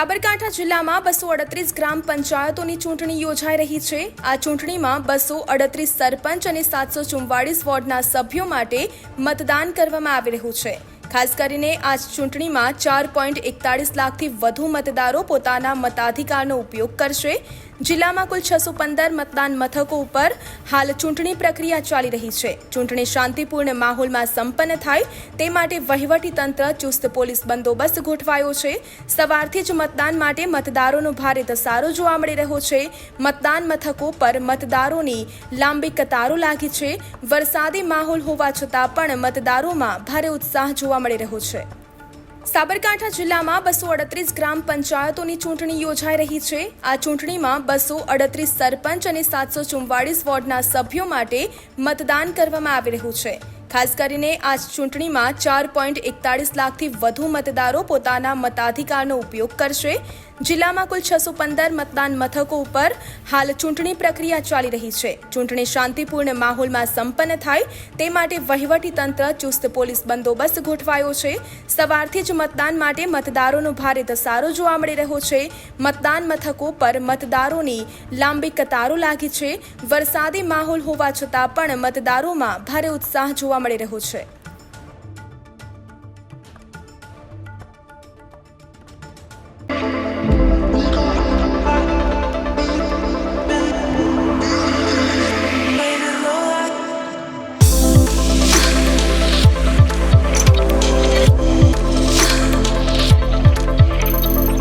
સાબરકાંઠા જિલ્લામાં બસો અડત્રીસ ગ્રામ પંચાયતોની ચૂંટણી યોજાઈ રહી છે. આ ચૂંટણીમાં બસો અડત્રીસ સરપંચ અને સાતસો ચુમ્વાળીસ વોર્ડના સભ્યો માટે મતદાન કરવામાં આવી રહ્યું છે. ખાસ કરીને આ ચૂંટણીમાં ચાર પોઈન્ટ એકતાળીસ લાખથી વધુ મતદારો પોતાના મતાધિકારનો ઉપયોગ કરશે. જિલ્લામાં કુલ છસો પંદર મતદાન મથકો ઉપર હાલ ચૂંટણી પ્રક્રિયા ચાલી રહી છે. ચૂંટણી શાંતિપૂર્ણ માહોલમાં સંપન્ન થાય તે માટે વહીવટી તંત્ર ચુસ્ત પોલીસ બંદોબસ્ત ગોઠવાયો છે. સવારથી જ મતદાન માટે મતદારોનો ભારે ધસારો જોવા મળી રહ્યો છે. મતદાન મથકો પર મતદારોની લાંબી કતારો લાગી છે. વરસાદી માહોલ હોવા છતાં પણ મતદારોમાં ભારે ઉત્સાહ જોવા મળી રહ્યું છે. સાબરકાંઠા જિલ્લામાં બસો અડત્રીસ ગ્રામ પંચાયતોની ચૂંટણી યોજાઈ રહી છે. આ ચૂંટણીમાં બસો અડત્રીસ સરપંચ અને સાતસો ચુમ્વાળીસ વોર્ડના સભ્યો માટે મતદાન કરવામાં આવી રહ્યું છે. ખાસ કરીને આ ચૂંટણીમાં ચાર પોઈન્ટ એકતાળીસ લાખથી વધુ મતદારો પોતાના મતાધિકારનો ઉપયોગ કરશે. જિલ્લામાં કુલ છસો પંદર મતદાન મથકો ઉપર હાલ ચૂંટણી પ્રક્રિયા ચાલી રહી છે. ચૂંટણી શાંતિપૂર્ણ માહોલમાં સંપન્ન થાય તે માટે વહીવટી તંત્ર ચુસ્ત પોલીસ બંદોબસ્ત ગોઠવાયો છે. સવારથી જ મતદાન માટે મતદારોનો ભારે ધસારો જોવા મળી રહ્યો છે. મતદાન મથકો પર મતદારોની લાંબી કતારો લાગી છે. વરસાદી માહોલ હોવા છતાં પણ મતદારોમાં ભારે ઉત્સાહ જોવા મળી રહ્યું છે.